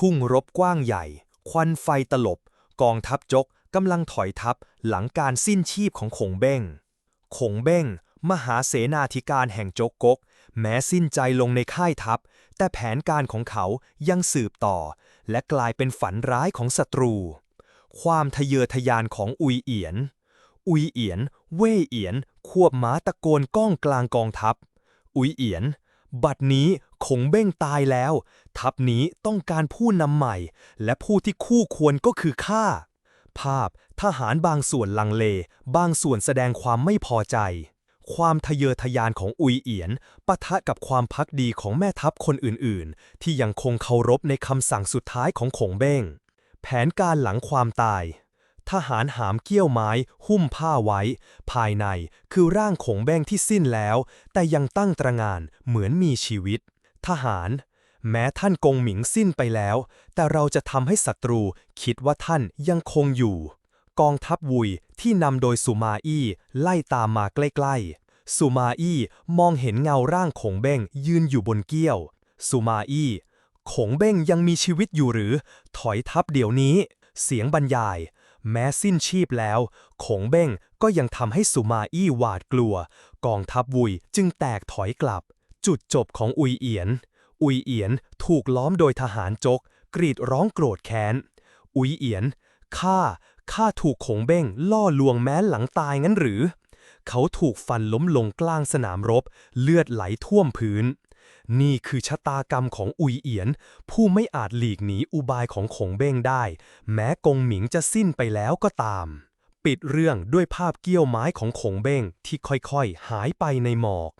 ทุ่งรบกว้างใหญ่ ควันไฟตลบ กองทัพจกกำลังถอยทัพหลังการสิ้นชีพของขงเบ้ง ขงเบ้ง มหาเสนาธิการแห่งจกกก แม้สิ้นใจลงในค่ายทัพ แต่แผนการของเขายังสืบต่อ และกลายเป็นฝันร้ายของศัตรู ความทะเยอทะยานของอุยเอียน อุยเอียน เว่ยเอียน ควบม้าตะโกนก้องกลางกองทัพ อุยเอียน บัดนี้ คงเบ้งตายแล้ว ทัพนี้ต้องการผู้นำใหม่ และผู้ที่คู่ควรก็คือข้าภาพทหารบางส่วนลังเล บางส่วนแสดงความไม่พอใจ ความทะเยอทะยานของอุยเอียนปะทะกับความพักดีของแม่ทัพคนอื่นๆ ที่ยังคงเคารพในคำสั่งสุดท้ายของขงเบ้ง แผนการหลังความตาย ทหารหามเกี้ยวไม้ หุ้มผ้าไว้ ภายในคือร่างขงเบ้งที่สิ้นแล้ว แต่ยังตั้งตระงานเหมือนมีชีวิต ทหาร แม้ท่านกงหมิงสิ้นไปแล้ว แต่เราจะทำให้ศัตรูคิดว่าท่านยังคงอยู่ กองทัพวุยที่นำโดยสุมาอี้ไล่ตามมาใกล้ๆ สุมาอี้มองเห็นเงาร่างขงเบ้งยืนอยู่บนเกี้ยว สุมาอี้ขงเบ้งยังมีชีวิตอยู่หรือ ถอยทัพเดี๋ยวนี้ เสียงบรรยาย แม้สิ้นชีพแล้ว ขงเบ้งก็ยังทำให้สุมาอี้หวาดกลัว กองทัพวุยจึงแตกถอยกลับ จุดจบของอุยเอียน อุยเอียนถูกล้อมโดยทหารจก กรีดร้องโกรธแค้น อุยเอียน ข้า ข้าถูกขงเบ้งล่อลวงแม้หลังตายงั้นหรือ เขาถูกฟันล้มลงกลางสนามรบ เลือดไหลท่วมพื้น นี่คือชะตากรรมของอุยเอียน ผู้ไม่อาจหลีกหนีอุบายของขงเบ้งได้ แม้กงหมิงจะสิ้นไปแล้วก็ตาม ปิดเรื่องด้วยภาพเกี้ยวไม้ของขงเบ้งที่ค่อยๆ หายไปในหมอก